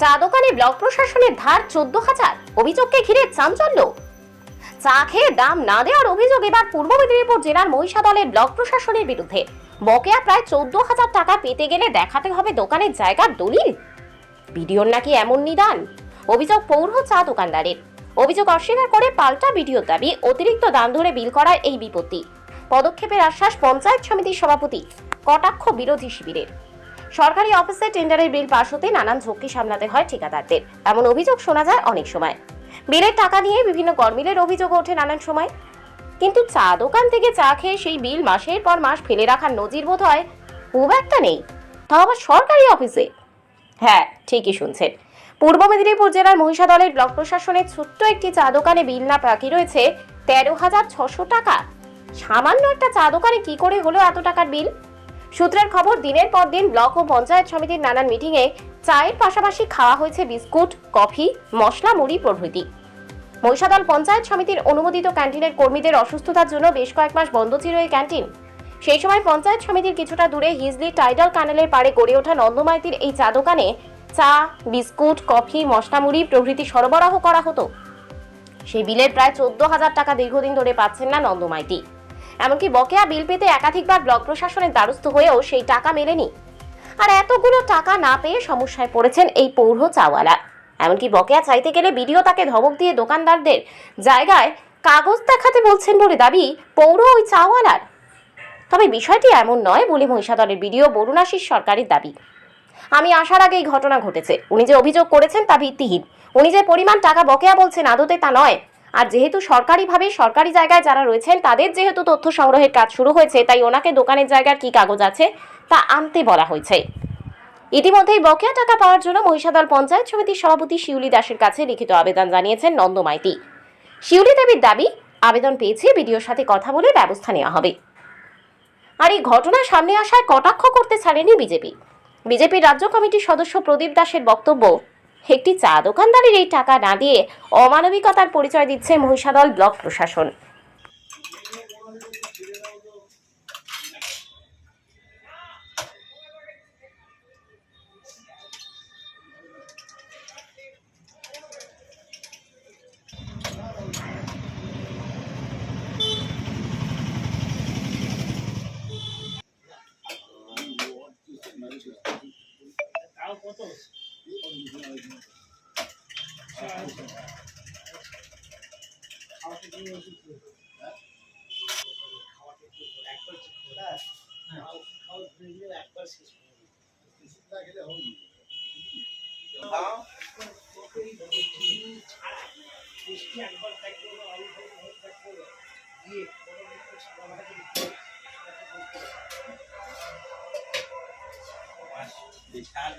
চা দোকানে ব্লক প্রশাসনের ধার চোদ্দ হাজার। অভিযোগকে ঘিরে চাঞ্চল্য। চা খেয়ে দাম না দেওয়ার অভিযোগ এবার পূর্ব মেদিনীপুর জেলার মহিষা দলের ব্লক প্রশাসনের বিরুদ্ধে। বকেয়া প্রায় চোদ্দ হাজার টাকা পেতে গেলে দেখাতে হবে দোকানের জায়গার দলিল। বিডিওর নাকি এমন নিদান? অভিযোগ পৌর চা দোকানদারের। অভিযোগ অস্বীকার করে পাল্টা বিডিওর দাবি, অতিরিক্ত দাম ধরে বিল করার এই বিপত্তি। পদক্ষেপের আশ্বাস পঞ্চায়েত সমিতির সভাপতি, কটাক্ষ বিরোধী শিবিরের। সরকারি অফিসে টেন্ডারের বিল পাশ হতে নানান ঝক্কি সামলাতে হয় ঠিকাদারদের। এমন অভিযোগ শোনা যায় অনেক সময়। বিলের টাকা নিয়ে বিভিন্ন গরমিলের অভিযোগ ওঠে নানান সময়। কিন্তু চা দোকান থেকে চা খেয়ে সেই বিল মাসের পর মাস ফেলে রাখার নজির বোধ হয় খুব একটা নেই। তাও আবার সরকারি অফিসে? হ্যাঁ ঠিকই শুনছেন। পূর্ব মেদিনীপুর জেলার মহিষাদলের ব্লক প্রশাসনের ছোট্ট একটি চা দোকানে বিল না বাকি রয়েছে তেরো হাজার ছশো টাকা। সামান্য একটা চা দোকানে কি করে হলো এত টাকার বিল? সূত্রের খবর, দিনের পর দিন ব্লক ও পঞ্চায়েত সমিতির নানান মিটিংয়ে চায়ের পাশাপাশি খাওয়া হয়েছে বিস্কুট, কফি, মশলা, মুড়ি প্রভৃতি। মহিষাদল পঞ্চায়েত সমিতির অনুমোদিত ক্যান্টিনের কর্মীদের অসুস্থতার জন্য বেশ কয়েক মাস বন্ধ ছিল এই ক্যান্টিন। সেই সময় পঞ্চায়েত সমিতির কিছুটা দূরে হিজলি টাইডাল কানেলের পাড়ে গড়ে ওঠা নন্দমাইতির এই চা দোকানে চা, বিস্কুট, কফি, মশলা, মুড়ি প্রভৃতি সরবরাহ করা হতো। সেই বিলের প্রায় চোদ্দ হাজার টাকা দীর্ঘদিন ধরে পাচ্ছেন না নন্দমাইতি। এমনকি বকেয়া বিল পেতে একাধিকবার ব্লক প্রশাসনের দ্বারস্থ হয়েও সেই টাকা মেলেনি। আর এতগুলো টাকা না পেয়ে সমস্যায় পড়েছেন এই পৌর চাওয়ালা। এমনকি বকেয়া চাইতে গেলে বিডিও তাকে ধমক দিয়ে দোকানদারদের জায়গায় কাগজ দেখাতে বলছেন বলে দাবি পৌর ওই চাওয়ালার। তবে বিষয়টি এমন নয় বলে মহিষাদলের বিডিও বরুণাশিস সরকারের দাবি। আমি আসার আগে এই ঘটনা ঘটেছে। উনি যে অভিযোগ করেছেন তা ভিত্তিহীন। উনি যে পরিমাণ টাকা বকেয়া বলছেন আদতে তা নয়। আর যেহেতু সরকারিভাবে সরকারি জায়গায় যারা রয়েছেন, তাদের যেহেতু তথ্য সংগ্রহের কাজ শুরু হয়েছে, তাই ওনাকে দোকানের জায়গার কি কাগজ আছে তা আনতে বলা হয়েছে। ইতিমধ্যেই বকেয়া টাকা পাওয়ার জন্য মহিষাদল পঞ্চায়েত সমিতির সভাপতি শিউলি দাসের কাছে লিখিত আবেদন জানিয়েছেন নন্দ মাইতি। শিউলি দেবীর দাবি, আবেদন পেয়েছে, বিডিওর সাথে কথা বলে ব্যবস্থা নেওয়া হবে। আর এই ঘটনা সামনে আসায় কটাক্ষ করতে ছাড়েনি বিজেপি। বিজেপির রাজ্য কমিটির সদস্য প্রদীপ দাসের বক্তব্য একটি চা দোকানদারের এই টাকা না দিয়ে অমানবিকতার পরিচয় দিচ্ছে মহিষাদল ব্লক প্রশাসন। পেশার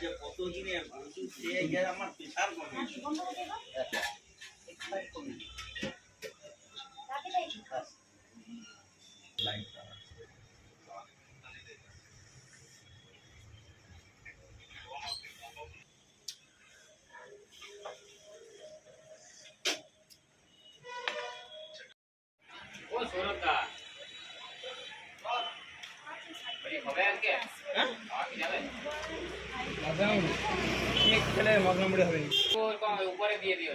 যে কত দিনে ওষুধ খেয়ে গিয়ে আমার পেশার কমে ও সৌরভ দা বলি হবে আজকে হ্যাঁ আপনি যাবেন খেলে মগ নম্বরে হবে উপরে দিয়ে দিও।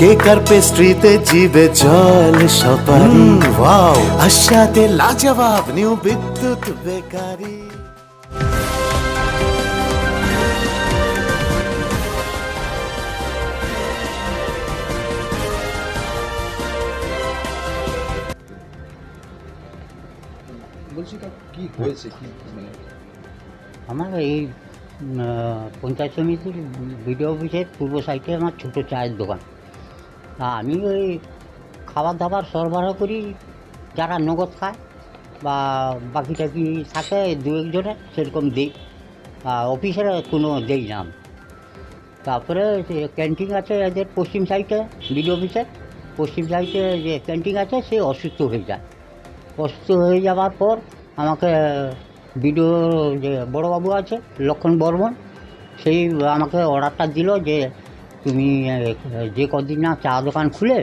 কেক আর পেস্ট্রিতে জিবে জল সপারি? ওয়াও। আশাতে লাজবাব নিউ বিদ্যুৎ বেকারি। আমার এই পঞ্চায়েত সমিতির বিডিও অফিসের পূর্ব সাইডে আমার ছোট চায়ের দোকান। তা আমি ওই খাবার দাবার সরবরাহ করি, যারা নগদ খায় বা বাকি টাকি থাকে দু একজনে সেরকম দিই। অফিসের কোনো দেই না তারপরে ক্যান্টিন আছে এদের পশ্চিম সাইডে, বিডিও অফিসে, পশ্চিম সাইডে যে ক্যান্টিন আছে সে অসুস্থ হয়ে যায়। অসুস্থ হয়ে যাওয়ার পর আমাকে বিডিও যে বড়োবাবু আছে, লক্ষণ বর্মন, সেই আমাকে অর্ডারটা দিল যে তুমি যে কদিন না চা দোকান খুলে,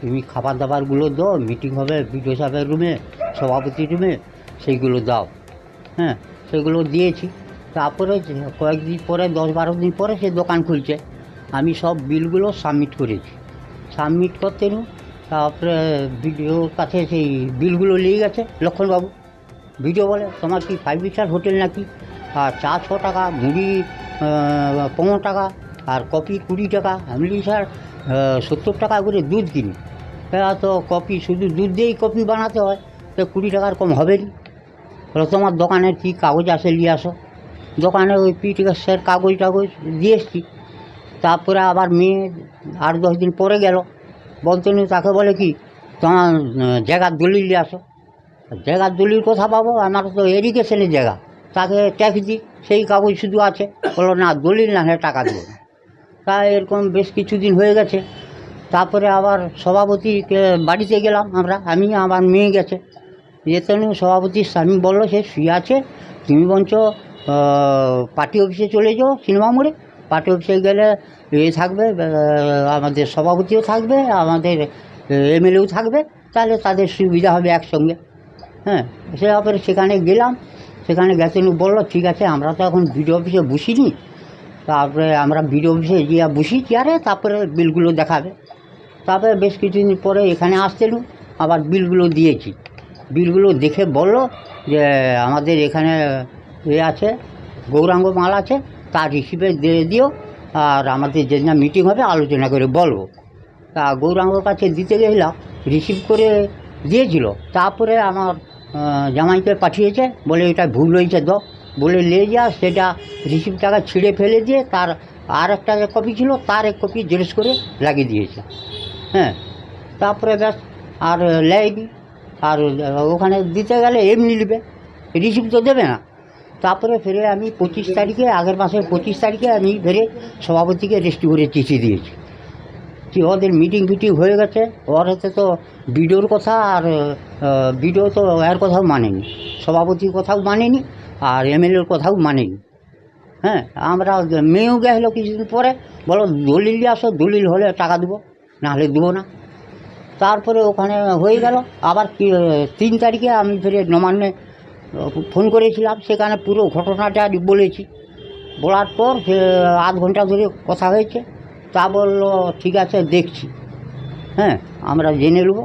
তুমি খাবার দাবারগুলো দাও মিটিং হবে বিডিও সাহেবের রুমে সভাপতি রুমে সেইগুলো দাও। হ্যাঁ সেগুলো দিয়েছি। তারপরে কয়েকদিন পরে, দশ বারো দিন পরে সে দোকান খুলছে। আমি সব বিলগুলো সাবমিট করেছি। সাবমিট করতে তারপরে বিডিওর কাছে সেই বিলগুলো নিয়ে গেছে, লক্ষণবাবু। ভিডিও বলে, তোমার কি ফাইভ স্টার হোটেল নাকি? আর চা ছ টাকা, মুড়ি পনেরো টাকা আর কপি কুড়ি টাকা আমি স্যার সত্তর টাকা করে দুধ কিনি। হ্যাঁ তো কপি, শুধু দুধ দিয়েই কপি বানাতে হয়, তো কুড়ি টাকার কম হবে না। তোমার দোকানের কী কাগজ আছে, নিয়ে আসো। দোকানে ওই পিটিকাসের কাগজ টাগজ দিয়ে এসছি। তারপরে আবার মেয়ে আট দশ দিন পরে গেল। বলতে তাকে বলে কি, তোমার জায়গার দলিল নিয়ে আসো। জায়গার দলিল কোথা পাবো? আমার তো এডুকেশনের জায়গা। তাকে ট্যাক্স দিই, সেই কাগজ শুধু আছে। বলো, না, দলিল না হলে টাকা দেবো তা এরকম বেশ কিছুদিন হয়ে গেছে। তারপরে আবার সভাপতিকে বাড়িতে গেলাম আমরা, আমি আমার মেয়ে গেছে। যেতে সভাপতির স্বামী বলল, সে শুয়ে আছে, তুমি বঞ্চ পার্টি অফিসে চলে যাও সিনেমা মোড়ে পার্টি অফিসে গেলে এ থাকবে আমাদের সভাপতিও থাকবে, আমাদের এমএলএও থাকবে। তাহলে তাদের সুবিধা হবে একসঙ্গে। হ্যাঁ সে তারপরে সেখানে গেলাম। সেখানে গেছেন বলল, ঠিক আছে, আমরা তো এখন বিডিও অফিসে বসিনি। তারপরে আমরা বিডিও অফিসে গিয়ে বসি, চেয়ারে, তারপরে বিলগুলো দেখাবে। তারপরে বেশ কিছুদিন পরে এখানে আসতেলু আবার বিলগুলো দিয়েছি। বিলগুলো দেখে বলল যে, আমাদের এখানে এ আছে, গৌরাঙ্গ মাল আছে তার রিসিভে দিয়ে দিও, আর আমাদের যেদিন মিটিং হবে আলোচনা করে বলব। তা গৌরাঙ্গর কাছে দিতে গেলাম রিসিভ করে দিয়েছিল। তারপরে আমার জামাইকে পাঠিয়েছে, বলে এটা ভুল হয়েছে দ বলে নিয়ে যা, সেটা রিসিভ টাকা ছিঁড়ে ফেলে দিয়ে তার আর একটা কপি ছিল, তার এক কপি জেরক্স করে লাগিয়ে দিয়েছে। হ্যাঁ তারপরে ব্যাস, আর লেয়নি আর ওখানে দিতে গেলে এমনি নেবে রিসিভ তো দেবে না। তারপরে ফেরে আমি পঁচিশ তারিখে, আগের মাসের পঁচিশ তারিখে আমি ফেরে সভাপতিকে রেস্টি করে চিঠি দিয়েছি। কি ওদের মিটিং ফিটিং হয়ে গেছে, ওর হাতে তো বিডিওর কথা আর বিডিও তো এর কথাও মানেনি, সভাপতির কথাও মানেনি। আর এমএলএর কথাও মানেনি। হ্যাঁ আমরা মেয়েও গেছিল কিছুদিন পরে, বলো দলিল আসো, দলিল হলে টাকা দেবো নাহলে দেবো না। তারপরে ওখানে হয়ে গেল, আবার তিন তারিখে আমি ফিরে নমান্যে ফোন করেছিলাম, সেখানে পুরো ঘটনাটা বলেছি। বলার পর সে আধ ঘণ্টা ধরে কথা হয়েছে, তা বলল, ঠিক আছে, দেখছি। হ্যাঁ আমরা জেনে নেব।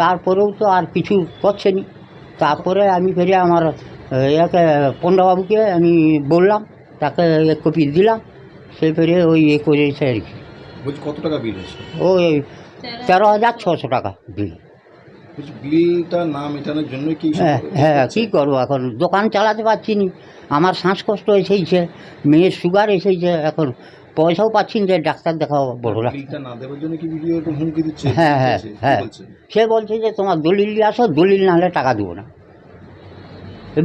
তারপরেও তো আর কিছু করছেনি তারপরে আমি ফিরে আমার ইয়াকে পণ্ডাবাবুকে আমি বললাম তাকে এক কপি দিলাম সে ফেরে ওই এ করেছে আর কি। বলছি কত টাকা বিল হয়েছে? ওই তেরো হাজার ছশো টাকা বিল। বলছি বিলটা না মেটানোর জন্য কি হ্যাঁ হ্যাঁ কী করব এখন? দোকান চালাতে পারছি নি আমার শ্বাসকষ্ট এসেইছে মেয়ের সুগার এসেছে এখন পয়সাও পাচ্ছি না যে ডাক্তার দেখাও বড় বিলটা না দেওয়ার জন্য কি ভিডিও হুমকি দিচ্ছে? হ্যাঁ হ্যাঁ হ্যাঁ। সে বলছে যে তোমার দলিল নিয়ে আসো দলিল না হলে টাকা দেবো না।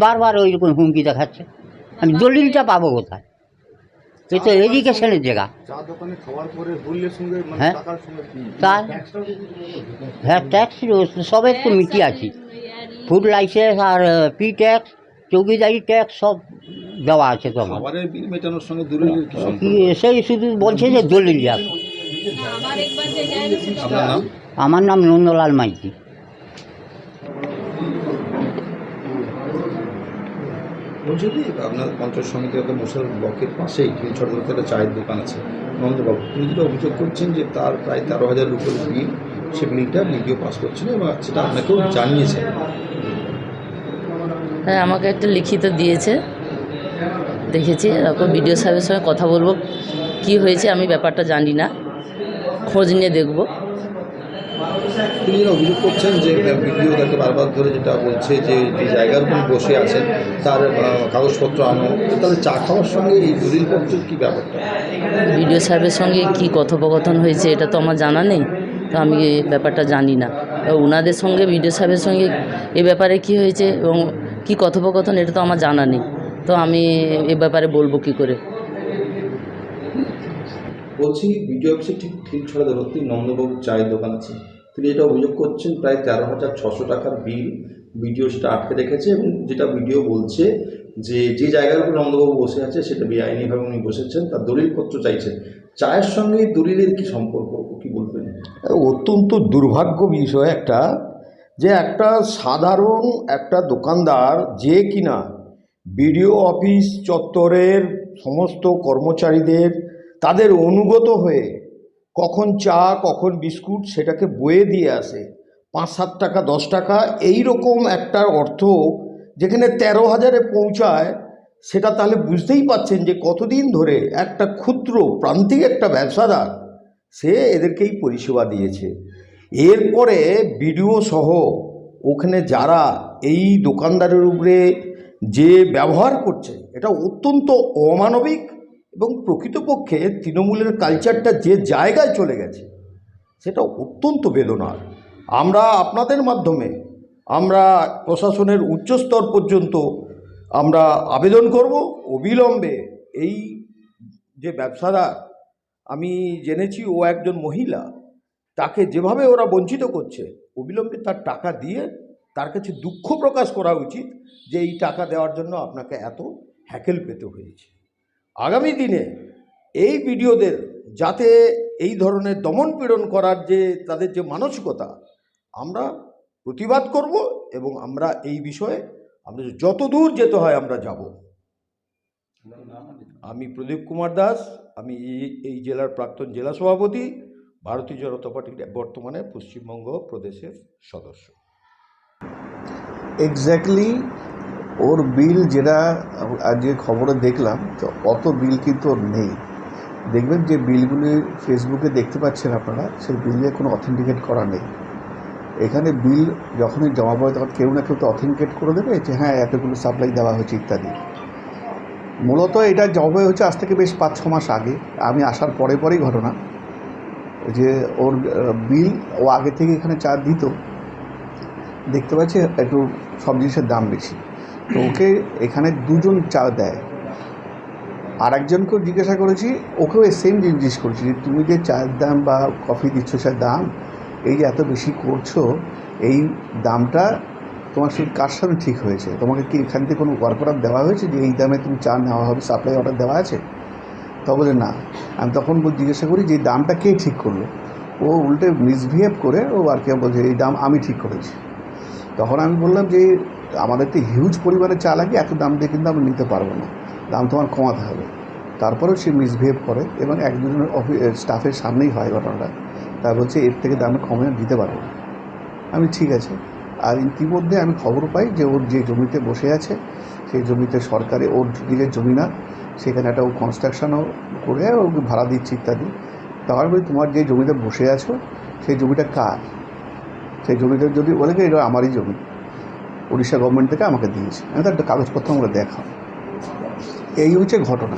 বারবার ওই রকম হুমকি দেখাচ্ছে। আমি দলিলটা পাবো কোথায়? এ তো এডুকেশনের জায়গা। মানে হ্যাঁ। তার হ্যাঁ ট্যাক্স সবের তো মিটিয়ে আছি। ফুড লাইসেন্স আর পি ট্যাক্স চৌকিদারি ট্যাক্স সব দেওয়া আছে তো আমার। খাবারের বিল মেটানোর সঙ্গে দলিলের কি কি সম্পর্ক সেই শুধু বলছে যে দলিল আমার নাম নন্দলাল মাইতি। বলছি আপনার পঞ্চায়েত সমিতি একটা মশাল ব্লকের পাশেই ছোটো ছোটো একটা চায়ের দোকান আছে নন্দবাবু তিনি যেটা অভিযোগ করছেন যে তার প্রায় তেরো হাজার রুপির বিল সে বিলটা ভিডিও পাস করছিল এবং সেটা আপনাকেও জানিয়েছে। হ্যাঁ আমাকে একটা লিখিত দিয়েছে। দেখেছি, তারপর বিডিও সাহেবের সঙ্গে কথা বলব। কি হয়েছে আমি ব্যাপারটা জানি না। খোঁজ নিয়ে দেখব। তিনি অভিযোগ করছেন যে ভিডিও তাকে বারবার ধরে যেটা বলছে যে যে জায়গার উপর বসে আছেন তার কাগজপত্র আনো। তাহলে চা খাওয়ার সঙ্গে এই দলিলপত্রের কী ব্যাপারটা? বিডিও সাহেবের সঙ্গে কি কথোপকথন হয়েছে এটা তো আমার জানা নেই তো আমি এই ব্যাপারটা জানি না। ওনাদের সঙ্গে বিডিও সাহেবের সঙ্গে এ ব্যাপারে কি হয়েছে এবং কি কথোপকথন এটা তো আমার জানা নেই। তো আমি এ ব্যাপারে বলব কি করে? বলছি ভিডিও অফিসে ঠিক ঠিক ছড়া দেবত্রী নন্দবাবুর চায়ের দোকান আছে। তিনি এটা অভিযোগ করছেন প্রায় তেরো হাজার ছশো টাকার বিল ভিডিও সেটা আটকে রেখেছে এবং যেটা ভিডিও বলছে যে যে জায়গার উপর নন্দবাবু বসে আছে সেটা বেআইনিভাবে উনি বসেছেন, তার দলিলপত্র চাইছেন। চায়ের সঙ্গে দলিলের কি সম্পর্ক, কি বলবেন? অত্যন্ত দুর্ভাগ্য বিষয় একটা যে একটা সাধারণ একটা দোকানদার যে কিনা বিডিও অফিস চত্বরের সমস্ত কর্মচারীদের তাদের অনুগত হয়ে কখন চা, কখন বিস্কুট সেটাকে বয়ে দিয়ে আসে। পাঁচ, সাত টাকা, দশ টাকা এই রকম একটা অর্থ যেখানে তেরো হাজারে পৌঁছায়, সেটা তাহলে বুঝতেই পাচ্ছেন যে কতদিন ধরে একটা ক্ষুদ্র প্রান্তিক একটা ব্যবসাদার, সে এদেরকেই পরিষেবা দিয়েছে। এরপরে বিডিও সহ ওখানে যারা এই দোকানদারের উপরে যে ব্যবহার করছে, এটা অত্যন্ত অমানবিক এবং প্রকৃতপক্ষে তৃণমূলের কালচারটা যে জায়গায় চলে গেছে, সেটা অত্যন্ত বেদনার। আমরা আপনাদের মাধ্যমে, আমরা প্রশাসনের উচ্চস্তর পর্যন্ত আমরা আবেদন করব। অবিলম্বে এই যে ব্যবসাদার, আমি জেনেছি ও একজন মহিলা, তাকে যেভাবে ওরা বঞ্চিত করছে, অবিলম্বে তার টাকা দিয়ে তার কাছে দুঃখ প্রকাশ করা উচিত যে এই টাকা দেওয়ার জন্য আপনাকে এত হ্যাকেল পেতে হয়েছে। আগামী দিনে এই ভিডিওদের যাতে এই ধরনের দমন পীড়ন করার যে, তাদের যে মানসিকতা, আমরা প্রতিবাদ করব এবং আমরা এই বিষয়ে, আমরা যত দূর যেতে হয় আমরা যাব। আমি প্রদীপ কুমার দাস, আমি এই জেলার প্রাক্তন জেলা সভাপতি, ভারতীয় জনতা পার্টির বর্তমানে পশ্চিমবঙ্গ প্রদেশের সদস্য। এক্স্যাক্টলি ওর বিল যেটা আজকে খবরে দেখলাম, তো অত বিল কিন্তু ওর নেই। দেখবেন যে বিলগুলি ফেসবুকে দেখতে পাচ্ছেন আপনারা, সেই বিলে কোনো অথেন্টিকেট করা নেই। এখানে বিল যখনই জমা পড়ে তখন কেউ না কেউ তো অথেন্টিকেট করে দেবে যে হ্যাঁ এতগুলো সাপ্লাই দেওয়া হয়েছে ইত্যাদি। মূলত এটা জমা হচ্ছে আজ থেকে বেশ পাঁচ ছ মাস আগে। আমি আসার পরে পরেই ঘটনা। যে ওর বিল ও আগে থেকে এখানে চা দিত। দেখতে পাচ্ছি একটু সব জিনিসের দাম বেশি। তো ওকে এখানে দুজন চা দেয়। আর একজনকেও জিজ্ঞাসা করেছি, ওকেও সেম জিজ্ঞেস করেছি যে, তুমি যে চায়ের দাম বা কফি দিচ্ছ সে দাম, এই যে এত বেশি করছ, এই দামটা তোমার সঙ্গে কার সাথে ঠিক হয়েছে? তোমাকে কি এখান থেকে কোনো ওয়ার্ক অর্ডার দেওয়া হয়েছে যে, এই দামে তুমি চা নেওয়া হবে সাপ্লাই অর্ডার দেওয়া আছে? তা বলে, না। আমি তখন জিজ্ঞাসা করি যে দামটা কে ঠিক করল? ও উল্টে মিসবিহেভ করে, ও আর কি বলছে, এই দাম আমি ঠিক করেছি। তখন আমি বললাম যে আমাদের তো হিউজ পরিমাণে চা লাগে এত দাম দিয়ে কিন্তু আমি নিতে পারব না। দাম তোমার কমাতে হবে। তারপরেও সে মিসবিহেভ করে এবং এক দুজনের অফিস স্টাফের সামনেই হয় ঘটনাটা। তা বলছে, এর থেকে দামে কমে দিতে পারব না। আমি, ঠিক আছে। আর ইতিমধ্যে আমি খবর পাই যে ওর যে জমিতে বসে আছে, সেই জমিতে সরকারি ওর নিজের জমি না, সেখানে একটা ও কনস্ট্রাকশনও করে ওকে ভাড়া দিচ্ছে ইত্যাদি। তার বলি, তোমার যে জমিতে বসে আছো, সেই জমিটা কার? সেই জমিটা যদি বলে এটা আমারই জমি। উড়িষ্যা গভর্নমেন্ট থেকে আমাকে দিয়েছে। আমি তো একটা কাগজপত্র আমরা দেখা এই হচ্ছে ঘটনা।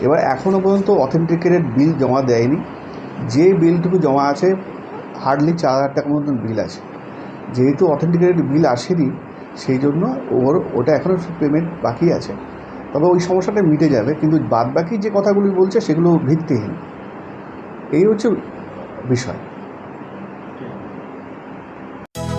এবার এখনও পর্যন্ত অথেন্টিকেটেড বিল জমা দেয়নি। যে বিলটুকু জমা আছে হার্ডলি চার হাজার টাকার মতন বিল আছে। যেহেতু অথেন্টিকেটেড বিল আসেনি, সেই জন্য ওর, ওটা এখনও পেমেন্ট বাকি আছে। তবে ওই সমস্যাটা মিটে যাবে, কিন্তু বাদ বাকি যে কথাগুলি বলছে, সেগুলো ভিত্তিহীন। এই হচ্ছে বিষয়।